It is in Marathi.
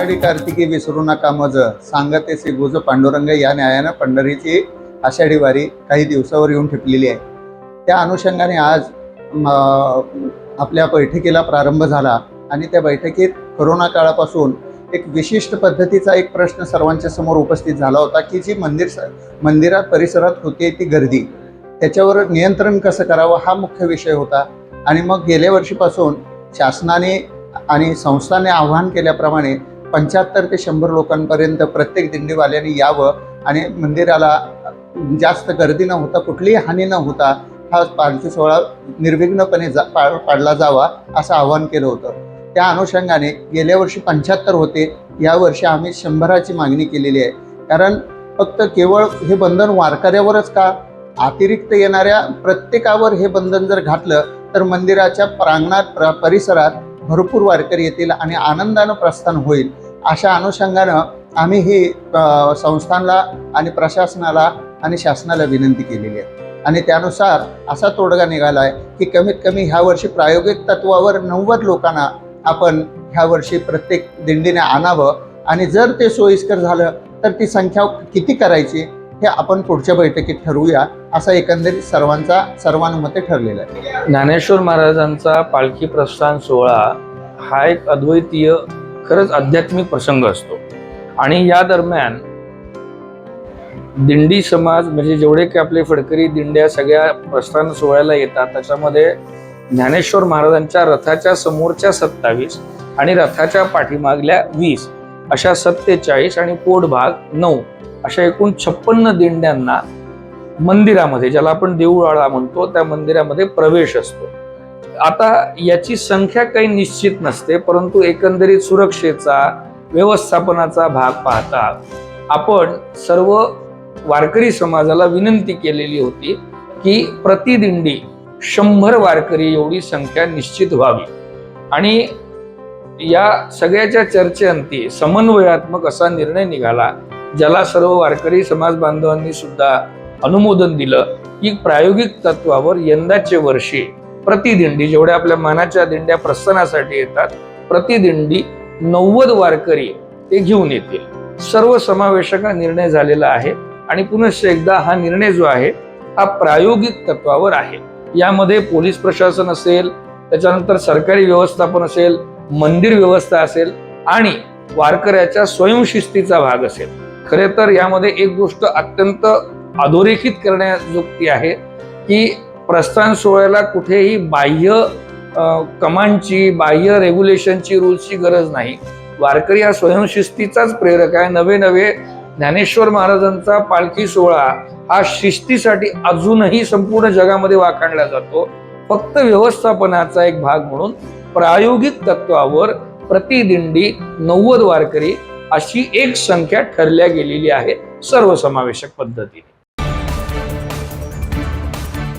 आषाढी कार्तिकी विसरू नका मज. सांगते से गुज पांडुरंग या न्यायानं पंढरीची आषाढी वारी काही दिवसावर येऊन ठेपलेली आहे. त्या अनुषंगाने आज आपल्या बैठकीला प्रारंभ झाला आणि त्या बैठकीत करोना काळापासून एक विशिष्ट पद्धतीचा एक प्रश्न सर्वांच्या समोर उपस्थित झाला होता की जी मंदिर मंदिरात परिसरात होते ती गर्दी. त्याच्यावर नियंत्रण कसं करावं हा मुख्य विषय होता. आणि मग गेल्या वर्षीपासून शासनाने आणि संस्थाने आवाहन केल्याप्रमाणे पंच्याहत्तर ते शंभर लोकांपर्यंत प्रत्येक दिंडीवाल्याने यावं आणि मंदिराला जास्त गर्दी न होता कुठलीही हानी न होता हा पालखी सोहळा निर्विघ्नपणे जा पाळ पाडला जावा असं आवाहन केलं होतं. त्या अनुषंगाने गेल्या वर्षी पंच्याहत्तर होते यावर्षी आम्ही शंभराची मागणी केलेली आहे. कारण फक्त केवळ हे बंधन वारकऱ्यावरच का? अतिरिक्त येणाऱ्या प्रत्येकावर हे बंधन जर घातलं तर मंदिराच्या प्रांगणात प्र परिसरात भरपूर वारकरी येतील आणि आनंदानं प्रस्थान होईल. अशा अनुषंगानं आम्ही ही अ, संस्थांना आणि प्रशासनाला आणि शासनाला विनंती केलेली आहे. आणि त्यानुसार असा तोडगा निघाला आहे की कमीत कमी ह्या वर्षी प्रायोगिक तत्वावर नव्वद लोकांना आपण ह्या वर्षी प्रत्येक दिंडीने आणावं. आणि जर ते सोयीस्कर झालं तर ती संख्या किती करायची हे आपण पुढच्या बैठकीत ठरवूया असा एकंदरीत सर्वांचा सर्वानुमते ठरलेला आहे. ज्ञानेश्वर महाराजांचा पालखी प्रस्थान सोहळा हा एक अद्वैतीय खरंच आध्यात्मिक प्रसंग असतो. आणि या दरम्यान दिंडी समाज म्हणजे जेवढे की आपले फडकरी दिंड्या सगळ्या प्रस्थान सोहळ्याला येतात त्याच्यामध्ये ज्ञानेश्वर महाराजांच्या रथाच्या समोरच्या सत्तावीस आणि रथाच्या पाठीमागल्या वीस अशा सत्तेचाळीस आणि पोटभाग नऊ अशा एकूण छप्पन्न दिंड्यांना मंदिरामध्ये ज्याला आपण देऊळवाडा म्हणतो त्या मंदिरामध्ये प्रवेश असतो. आता याची संख्या काही निश्चित नसते परंतु एकंदरीत सुरक्षेचा व्यवस्थापनाचा भाग पाहता आपण सर्व वारकरी समाजाला विनंती केलेली होती की प्रतिदिंडी शंभर वारकरी एवढी संख्या निश्चित व्हावी. आणि या सगळ्याच्या चर्चेअंती समन्वयात्मक असा निर्णय निघाला ज्याला सर्व वारकरी समाज बांधवांनी सुद्धा अनुमोदन दिलं की प्रायोगिक तत्वावर यंदाचे वर्षी प्रतिदिंडी जेवढ्या आपल्या मानाच्या दिंड्या प्रस्थानासाठी येतात प्रतिदिंडी नव्वद वारकरी ते घेऊन येतील. सर्व समावेशक हा निर्णय झालेला आहे आणि पुनश्च एकदा हा निर्णय जो आहे हा प्रायोगिक तत्वावर आहे. यामध्ये पोलीस प्रशासन असेल त्याच्यानंतर सरकारी व्यवस्थापन असेल मंदिर व्यवस्था असेल आणि वारकऱ्याच्या स्वयंशिस्तीचा भाग असेल. खरे तर यामध्ये एक गोष्ट अत्यंत अधोरेखित करण्याजोगती आहे की प्रस्थान सोहळ्याला कुठेही बाह्य कमांडची बाह्य रेग्युलेशनची रूल्सची गरज नाही. वारकरी हा स्वयंशिस्तीचाच प्रेरक आहे. नवे नवे ज्ञानेश्वर महाराजांचा पालखी सोहळा हा शिस्तीसाठी अजूनही संपूर्ण जगामध्ये वाखाणला जातो. फक्त व्यवस्थापनाचा एक भाग म्हणून प्रायोगिक तत्वावर प्रतिदिंडी नव्वद वारकरी अशी एक संख्या ठरल्या गेलेली आहे सर्वसमावेशक पद्धतीने.